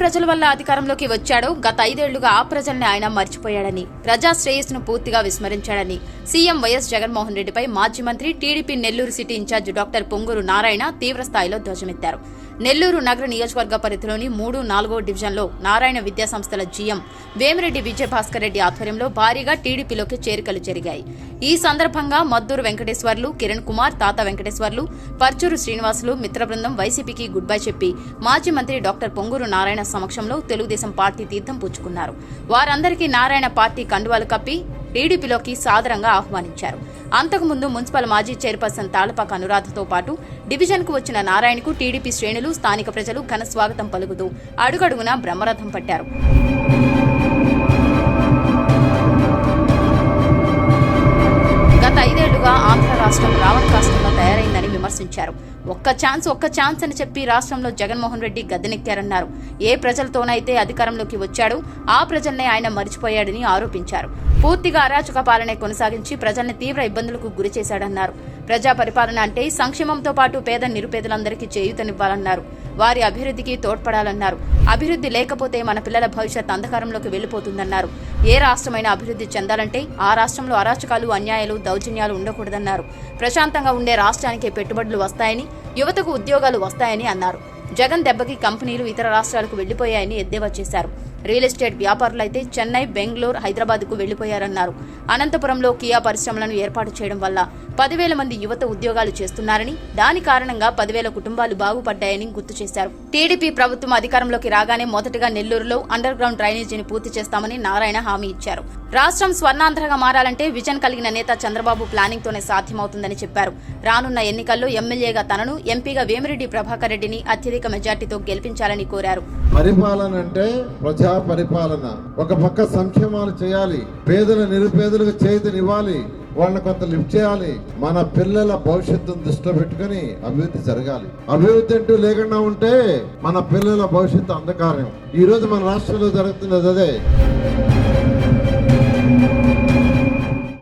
ప్రజల వల్ల అధికారంలోకి వచ్చాడో గత ఐదేళ్ళుగా ఆ ప్రజల్ని ఆయన మర్చిపోయాడని ప్రజా శ్రేయస్సును పూర్తిగా విస్మరించాడని సీఎం వైఎస్ జగన్మోహన్ రెడ్డిపై మాజీ మంత్రి TDP Nellore city in-charge doctor Ponguru Narayana తీవ్రస్థాయిలో ధ్వజమెత్తారు. నెల్లూరు నగర నియోజకవర్గ పరిధిలోని మూడు నాలుగో డివిజన్లో నారాయణ విద్యా సంస్థల జీఎం వేమిరెడ్డి విజయభాస్కర్ రెడ్డి ఆధ్వర్యంలో భారీగా టీడీపీలోకి చేరికలు జరిగాయి. ఈ సందర్భంగా మద్దూరు వెంకటేశ్వర్లు కిరణ్ కుమార్ తాత వెంకటేశ్వర్లు పర్చూరు శ్రీనివాసులు మిత్రబృందం వైసీపీకి గుడ్ బై చెప్పి మాజీ మంత్రి డాక్టర్ పొంగూరు నారాయణ సమక్షంలో తెలుగుదేశం పార్టీ తీర్థం పుచ్చుకున్నారు. వారందరికీ నారాయణ పార్టీ కండువాలు కప్పి టీడీపీలోకి సాదరంగా ఆహ్వానించారు. అంతకుముందు మున్సిపల్ మాజీ చైర్పర్సన్ తాళపాక అనురాధతో పాటు డివిజన్కు వచ్చిన నారాయణకు టీడీపీ శ్రేణులు స్థానిక ప్రజలు ఘన స్వాగతం పలుకుతూ అడుగడుగునా బ్రహ్మరథం పట్టారు. గత ఐదేళ్ళుగా ఆంధ్ర రాష్ట్రం రావణ కాష్టంలో విమర్శించారు. ఒక్క ఛాన్స్ ఒక్క ఛాన్స్ అని చెప్పి రాష్ట్రంలో జగన్మోహన్ రెడ్డి గద్దెనెక్కారన్నారు. ఏ ప్రజలతోనైతే అధికారంలోకి వచ్చాడో ఆ ప్రజల్నే ఆయన మరిచిపోయాడని ఆరోపించారు. పూర్తిగా అరాచక పాలనే కొనసాగించి ప్రజల్ని తీవ్ర ఇబ్బందులకు గురి చేశాడన్నారు. ప్రజా పరిపాలన అంటే సంక్షేమంతో పాటు పేద నిరుపేదలందరికీ చేయూతనివ్వాలన్నారు. వారి అభివృద్ధికి తోడ్పడాలన్నారు. అభివృద్ధి లేకపోతే మన పిల్లల భవిష్యత్ అంధకారంలోకి వెళ్ళిపోతుందన్నారు. ఏ రాష్ట్రమైనా అభివృద్ధి చెందాలంటే ఆ రాష్ట్రంలో అరాచకాలు అన్యాయాలు దౌర్జన్యాలు ఉండకూడదన్నారు. ప్రశాంతంగా ఉండే రాష్ట్రానికి పెట్టుబడులు వస్తాయని యువతకు ఉద్యోగాలు వస్తాయని అన్నారు. జగన్ దెబ్బకి కంపెనీలు ఇతర రాష్ట్రాలకు వెళ్ళిపోయాయని ఎద్దేవా చేశారు. రియల్ ఎస్టేట్ వ్యాపారులు అయితే చెన్నై బెంగళూరు హైదరాబాద్కు వెళ్ళిపోయారన్నారు. అనంతపురంలో కియా పరిశ్రమలను ఏర్పాటు చేయడం వల్ల పదివేల మంది యువత ఉద్యోగాలు చేస్తున్నారని దాని కారణంగా పదివేల కుటుంబాలు బాగుపడ్డాయని గుర్తు చేశారు. టీడీపీ ప్రభుత్వం అధికారంలోకి రాగానే మొదటగా నెల్లూరులో అండర్ గ్రౌండ్ డ్రైనేజీని పూర్తి చేస్తామని నారాయణ హామీ ఇచ్చారు. రాష్ట్రం స్వర్ణాంధ్రగా మారాలంటే విజన్ కలిగిన నేత చంద్రబాబు ప్లానింగ్ తోనే సాధ్యమవుతుందని చెప్పారు. రానున్న ఎన్నికల్లో ఎమ్మెల్యేగా తనను ఎంపీగా వేమిరెడ్డి ప్రభాకర్ రెడ్డిని అత్యధిక మెజార్టీతో గెలిపించాలని కోరారు. పరిపాలన అంటే ప్రజా పరిపాలన. ఒక పక్క సంక్షేమాలు చేయాలి పేదల నిరుపేదలకు చేతినివ్వాలి వాళ్ళని కొంత లిఫ్ట్ చేయాలి. మన పిల్లల భవిష్యత్తును దృష్టిలో పెట్టుకొని అభివృద్ధి జరగాలి. అభివృద్ధి అంటూ లేకుండా ఉంటే మన పిల్లల భవిష్యత్తు అంధకారం. ఈ రోజు మన రాష్ట్రంలో జరుగుతున్నది అదే. Thank you.